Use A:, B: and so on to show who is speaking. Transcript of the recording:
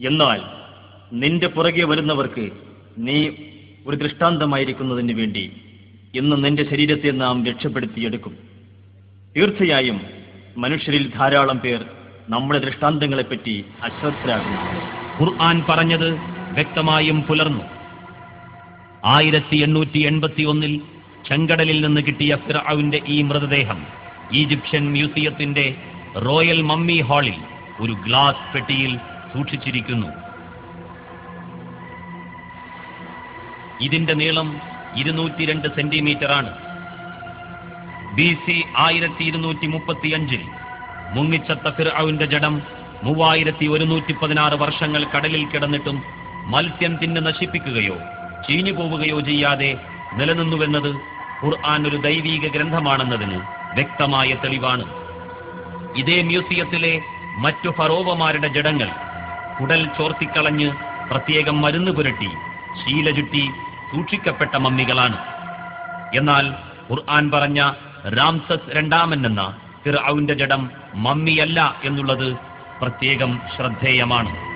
A: എന്നാൽ നിന്റെ പുറകെ വരുന്നവർക്ക് നീ ഒരു ദൃഷ്ടാന്തമായിരിക്കുന്നതിന് വേണ്ടി ഇന്ന് നിന്റെ ശരീരത്തെ നാം രക്ഷപ്പെടുത്തിയെടുക്കും. തീർച്ചയായും മനുഷ്യരിൽ ധാരാളം പേർ നമ്മുടെ ദൃഷ്ടാന്തങ്ങളെപ്പറ്റി അശ്രദ്ധരാകുന്നു.
B: ഖുർആൻ പറഞ്ഞത് വ്യക്തമായും പുലർന്നു. ആയിരത്തി എണ്ണൂറ്റി എൺപത്തി ഒന്നിൽ ചെങ്കടലിൽ നിന്ന് കിട്ടിയ ഫിറാവിന്റെ ഈ മൃതദേഹം ഈജിപ്ഷ്യൻ മ്യൂസിയത്തിന്റെ റോയൽ മമ്മി ഹാളിൽ ഒരു ഗ്ലാസ് പെട്ടിയിൽ സൂക്ഷിച്ചിരിക്കുന്നു. ഇതിന്റെ നീളം ഇരുന്നൂറ്റി രണ്ട് സെന്റിമീറ്റർ ആണ് ബി സി ആയിരത്തി ഇരുന്നൂറ്റി മുപ്പത്തിയഞ്ചിൽ മുങ്ങിച്ചത്ത ഫിർഔന്റെ ജഡം മൂവായിരത്തി ഒരുന്നൂറ്റി പതിനാറ് വർഷങ്ങൾ കടലിൽ കിടന്നിട്ടും മത്സ്യം തിന്നു നശിപ്പിക്കുകയോ ചീഞ്ഞു പോവുകയോ ചെയ്യാതെ നിലനിന്നുവെന്നത് ഖുർആൻ ഒരു ദൈവീക ഗ്രന്ഥമാണെന്നതിന് വ്യക്തമായ തെളിവാണ്. ഇതേ മ്യൂസിയത്തിലെ മറ്റു ഫറോവമാരുടെ ജഡങ്ങൾ കുടൽ ചോർത്തിക്കളഞ്ഞ് പ്രത്യേകം മരുന്ന് പുരട്ടി ശീല ചുറ്റി സൂക്ഷിക്കപ്പെട്ട മമ്മികളാണ്. എന്നാൽ ഖുർആൻ പറഞ്ഞ രാംസസ് രണ്ടാമൻ എന്ന ഫിർഔന്റെ ജഡം മമ്മിയല്ല എന്നുള്ളത് പ്രത്യേകം ശ്രദ്ധേയമാണ്.